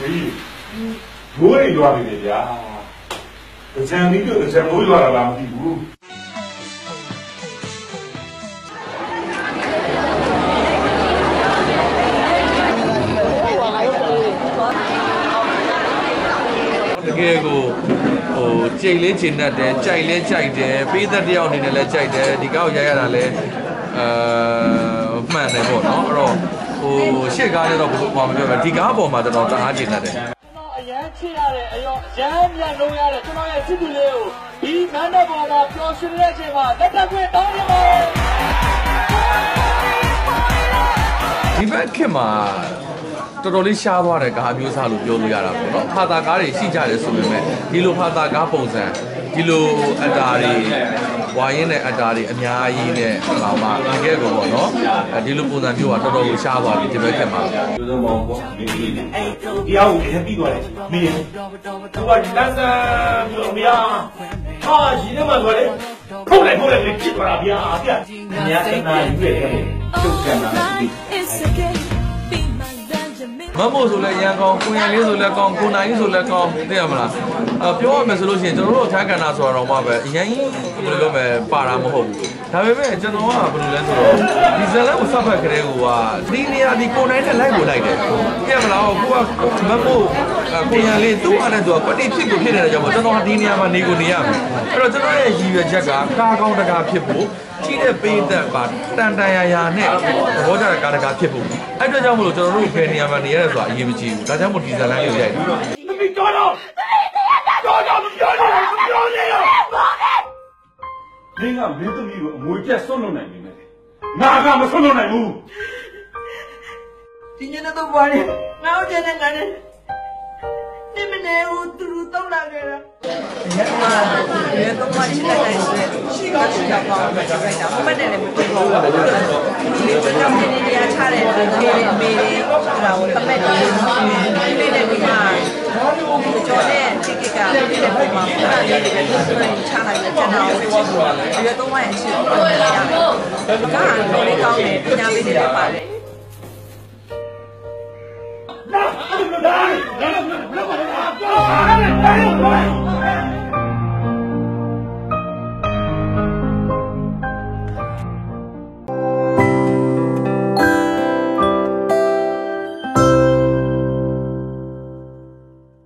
မေးမိုးရိမ်ရွာနေတယ်ဗျာကြံပြီးတော့ကြံမိုးရွာလာလားမသိဘူးတကယ်ကိုဟိုကြိတ်လေးကျင်တတ်တယ်ကြိုက်လေးကြိုက်တယ်ပေးသက်တယောက်အနေနဲ့လည်းကြိုက်တယ်ဒီကောက်ရိုက်ရတာလည်းအဲမှန်တယ်ပေါ့နော်အဲ့တော့ ဟိုရှေ့ကားလည်းတော့ဘယ်လိုမှမပြောဘူးဒီကားပေါ်မှာတော်တော်တအားကျင်တတ်တယ်ကျွန်တော်အရန်ချစ်ရတယ်အရောအရန်မြတ်လုံးရတယ်ကျွန်တော်ရဲ့စစ်သူလေးကိုဒီနန်းတော်ပေါ်မှာပျော်ရွှင်တဲ့အချိန်မှာလက်ထပ်ခွင့်တောင်းရပါတယ်ဒီဘက်ခင်မှာတော်တော်လေးရှားသွားတဲ့ကားမျိုးစားလို့ပြောလို့ရတာပေါ့နော်ဖာတာကားတွေရှိကြတယ်ဆိုပေမဲ့ဒီလိုဖာတာကားပုံစံ ဒီလိုအတားတွေဝါရင်နဲ့အတားတွေအများကြီးနဲ့ဟလာမှတကယ်ကိုပေါ့နော်အဲဒီလိုပုံစံမျိုးကတော်တော်ကိုရှားသွားပြီဒီဘက်ခင်မှာကျိုးစုံမောင်ပေါ့မင်းကြီးတရားကိုလည်းပြီးသွားတယ်မင်းသူကလမ်းစမ်းပြီးမရဟာရှင်နေမှာဆိုလေဖုတ်လိုက်ဖုတ်လိုက်ဖြစ်သွားတာဗျာဗျာညစနာရွေ့တယ်ကျုပ်ကနာပြီး မမို့ဆိုလဲရန်ကောင်းကိုရန်လေးဆိုလဲကောင်းကိုနိုင်ဆိုလဲကောင်းသိရမလားအပြောရမယ်ဆိုလို့ရှိရင်ကျွန်တော်တို့အခန်းကဏ္ဍဆိုတော့မှပဲအရင်ကြီးဘယ်လိုလုပ်မယ်ပါတာမဟုတ်ဘူးဒါပေမဲ့ကျွန်တော်ကဘယ်လိုလဲဆိုတော့ဒီဇလန်ကိုစပ်ဖက်ကလေးကဒီနေရာဒီကိုနိုင်နဲ့လိုက်ကိုလိုက်တယ်သိရမလားကိုကမမို့ကိုရန်လေးသူ့အားနဲ့သူကကွတိဖြစ်ကိုဖြစ်နေတဲ့ကြောင့်ကျွန်တော်ကဒီနေရာမှာနေကိုနေရမယ်အဲ့တော့ကျွန်တော်ရဲ့ရည်ရွယ်ချက်ကကားကောင်းတကားဖြစ်ဖို့ကြီးတဲ့ပေးသက်ပါတန်တန်ရာရာနဲ့သဘောကျတဲ့ကားတကားဖြစ်ဖို့အဲ့အတွက်ကြောင့်မလို့ကျွန်တော်တို့ဘယ်နေရာမှာနေရလဲဆိုတာအရေးမကြီးဘူးဒါကြောင့်မို့ဒီဇလန်လေးကိုရိုက်တယ်မင်းတော်တော့တော်တော့မပြောနဲ့မပြောနဲ့ရောမင်းကမင်းသမီးကိုအမွေပြတ်ဆွတ်လွတ်နိုင်ပြီမဲ့ငါကမဆွတ်လွတ်နိုင်ဘူးဒီညနေတော့ဘာလဲငါ့ကျတဲ့ငါနဲ့နေမနေဦးသူတို့တောက်လာခဲ့တာရန်မာရေတော့မှချလိုက်လိုက်ဆို ရှိကချတာပေါ့ပဲကြိုက်တာမနဲ့လည်းမပြေဘူးဒီကျွန်တော်နေနေရချတဲ့ဒီကေအမေတွေအဲ့ဒါကိုတမက်တယ်ဒီလေးနဲ့ဒီမှာကျော်တဲ့တိကကဒီတဲ့ပုံမှာဖတာလေးတွေဆိုရင်ချလိုက်တဲ့ကျွန်တော်ကိုကြည့်ဘူးရေတော့မှအရှိကိုရတယ်ကားတော့လေးကောင်းတယ်ပညာပေးနေတယ်ပါတယ်လာလာလာလာလာလာလာ